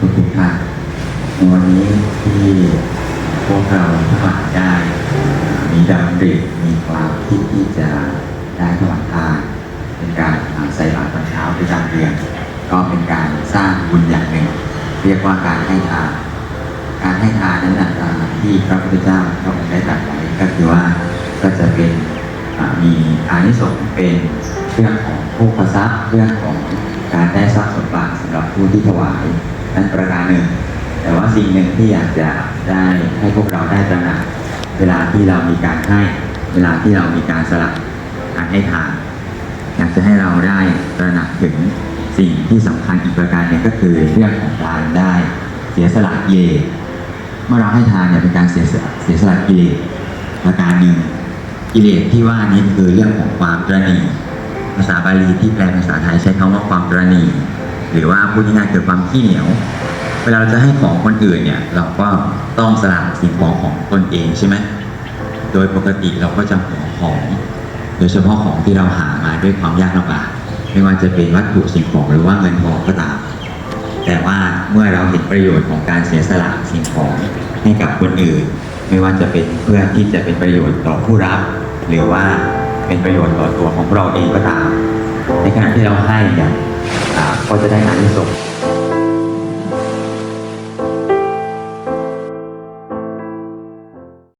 ทุกทุกท่านในวันนี้ที่พวกเราทั้งหลายได้ มีดำริมีความคิดที่จะได้ถวายทานเป็นการใส่บาตรตอนเช้าประจำเดือนก็เป็นการสร้างบุญอย่างหนึ่ง เรียกว่าการให้ทานการให้ทานนั้นนะที่พระพุทธเจ้าพระองค์ได้ตรัสไว้ก็คือว่าก็จะเป็นมีอานิสงส์เป็นเรื่องของผู้ประทรัพย์เรื่องของการได้ทรัพย์สมบัติสำหรับผู้ที่ถวาย นั้นประการหนึ่ง แต่ว่าสิ่งหนึ่งที่อยากจะได้ให้พวกเราได้ตระหนักเวลาที่เรามีการให้ เวลาที่เรามีการสละการให้ทานอยากจะให้เราได้ตระหนักถึงสิ่งที่สำคัญอีกประการหนึ่งก็คือเรื่องของการได้เสียสละกิเลสเมื่อเราให้ทานเนี่ยเป็นการเสียสละเสียสละกิเลสประการหนึ่งกิเลสที่ว่านี้คือเรื่องของความตระหนี่ภาษาบาลีที่แปลภาษาไทยใช้คำว่าความตระหนี่ หรือว่าพูดง่ายๆคือความขี้เหนียว เวลาเราจะให้ของคนอื่นเนี่ย เราก็ต้องสละสิ่งของของตนเองใช่ไหมโดยปกติเราก็จะหวงของ โดยเฉพาะของที่เราหามาด้วยความยากลำบากไม่ว่าจะเป็นวัตถุสิ่งของหรือว่าเงินทองก็ตาม แต่ว่าเมื่อเราเห็นประโยชน์ของการเสียสละสิ่งของให้กับคนอื่น ไม่ว่าจะเป็นเพื่อที่จะเป็นประโยชน์ต่อผู้รับ หรือว่าเป็นประโยชน์ต่อตัวของเราเองก็ตาม ในขณะที่เราให้เนี่ย ก็จะได้อานิสงส์